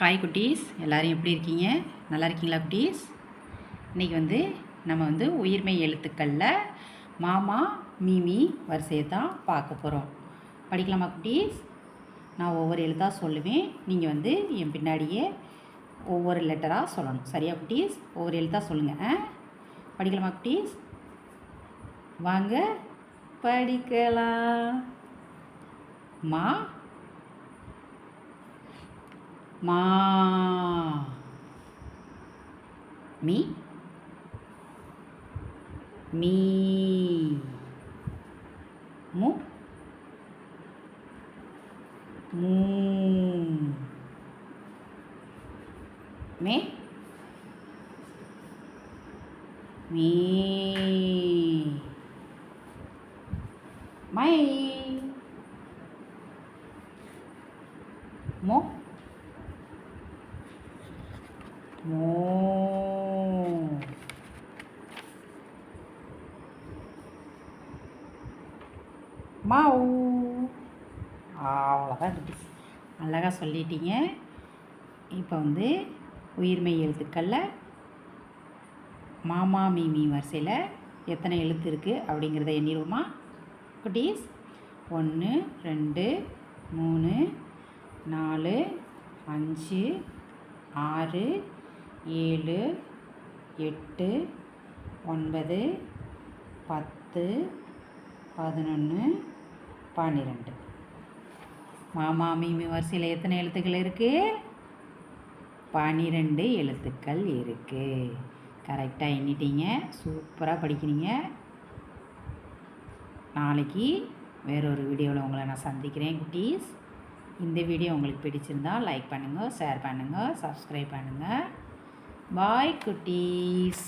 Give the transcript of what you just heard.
Hi குட்டீஸ். எல்லோரும் எப்படி இருக்கீங்க? நல்லா இருக்கீங்களா குட்டீஸ்? இன்றைக்கி வந்து நம்ம வந்து உயிர்மெய் எழுத்துக்களில் மாமா மீமி வரிசையை தான் பார்க்க போகிறோம் படிக்கலாமா குட்டீஸ்? நான் ஒவ்வொரு எழுத்தாக சொல்லுவேன். நீங்கள் வந்து என் பின்னாடியே ஒவ்வொரு லெட்டராக சொல்லணும். சரியா குட்டீஸ்? ஒவ்வொரு எழுத்தாக சொல்லுங்கள் ஆ? படிக்கலாமா குட்டீஸ்? வாங்க படிக்கலாம். மா மா மீ மீ மு மூ மே மீ மை மோ மோ மாவு. அவ்வளோதான் குட்டீஸ் அழகாக சொல்லிட்டீங்க. இப்போ வந்து உயிர்மெய் எழுத்துக்களில் மாமா மீமி வரிசையில் எத்தனை எழுத்து இருக்குது அப்படிங்கிறத எண்ணிடுவோமா? குட்டீஸ் ஒன்று ரெண்டு மூணு நாலு அஞ்சு ஆறு ஏழு எட்டு ஒன்பது பத்து பதினொன்று பன்னிரெண்டு. மாமா மீமி வரிசையில் எத்தனை எழுத்துக்கள் இருக்குது பன்னிரெண்டு எழுத்துக்கள் இருக்குது கரெக்டாக எண்ணிட்டீங்க. சூப்பராக படிக்கிறீங்க. நாளைக்கு வேறொரு வீடியோவில் உங்களை நான் சந்திக்கிறேன் குட்டீஸ். இந்த வீடியோ உங்களுக்கு பிடிச்சிருந்தா லைக் பண்ணுங்கள் ஷேர் பண்ணுங்கள் சப்ஸ்கிரைப் பண்ணுங்கள் பாய் குட்டீஸ்